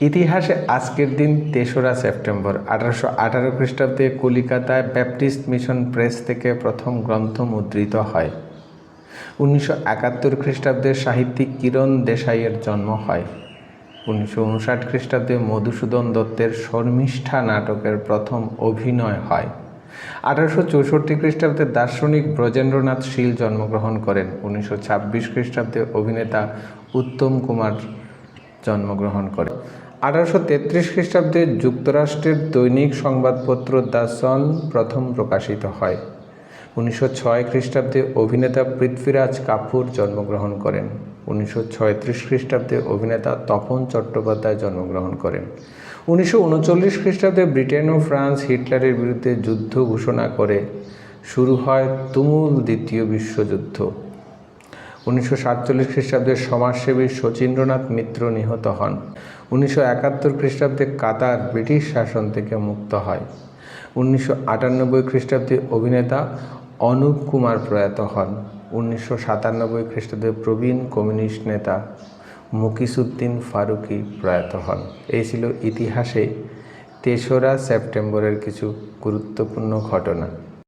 ইতিহাসে আজকের দিন তেসরা সেপ্টেম্বর, আঠারোশো আঠারো খ্রিস্টাব্দে কলিকাতায় ব্যাপটিস্ট মিশন প্রেস থেকে প্রথম গ্রন্থ মুদ্রিত হয়। উনিশশো একাত্তর খ্রিস্টাব্দে সাহিত্যিক কিরণ দেশাইয়ের জন্ম হয়। উনিশশো উনষাট খ্রিস্টাব্দে মধুসূদন দত্তের শর্মিষ্ঠা নাটকের প্রথম অভিনয় হয়। আঠারোশো চৌষট্টি খ্রিস্টাব্দে দার্শনিক ব্রজেন্দ্রনাথ শীল জন্মগ্রহণ করেন। উনিশশো ছাব্বিশ খ্রিস্টাব্দে অভিনেতা উত্তম কুমার জন্মগ্রহণ করে আঠারোশো তেত্রিশ খ্রিস্টাব্দে যুক্তরাষ্ট্রের দৈনিক সংবাদপত্র দ্য সন প্রথম প্রকাশিত হয়। উনিশশো ছয় খ্রিস্টাব্দে অভিনেতা পৃথ্বীরাজ কাপুর জন্মগ্রহণ করেন। উনিশশো ছয়ত্রিশ খ্রিস্টাব্দে অভিনেতা তপন চট্টোপাধ্যায় জন্মগ্রহণ করেন। উনিশশো উনচল্লিশ খ্রিস্টাব্দে ব্রিটেন ও ফ্রান্স হিটলারের বিরুদ্ধে যুদ্ধ ঘোষণা করে শুরু হয় তুমুল দ্বিতীয় বিশ্বযুদ্ধ। উনিশশো সাতচল্লিশ খ্রিস্টাব্দে সমাজসেবী শচীন্দ্রনাথ মিত্র নিহত হন। উনিশশো একাত্তর খ্রিস্টাব্দে কাতার ব্রিটিশ শাসন থেকে মুক্ত হয়। উনিশশো আটানব্বই খ্রিস্টাব্দে অভিনেতা অনুপ কুমার প্রয়াত হন। উনিশশো সাতানব্বই খ্রিস্টাব্দে প্রবীণ কমিউনিস্ট নেতা মুকিসুদ্দিন ফারুকি প্রয়াত হন। এই ছিল ইতিহাসে তেসরা সেপ্টেম্বরের কিছু গুরুত্বপূর্ণ ঘটনা।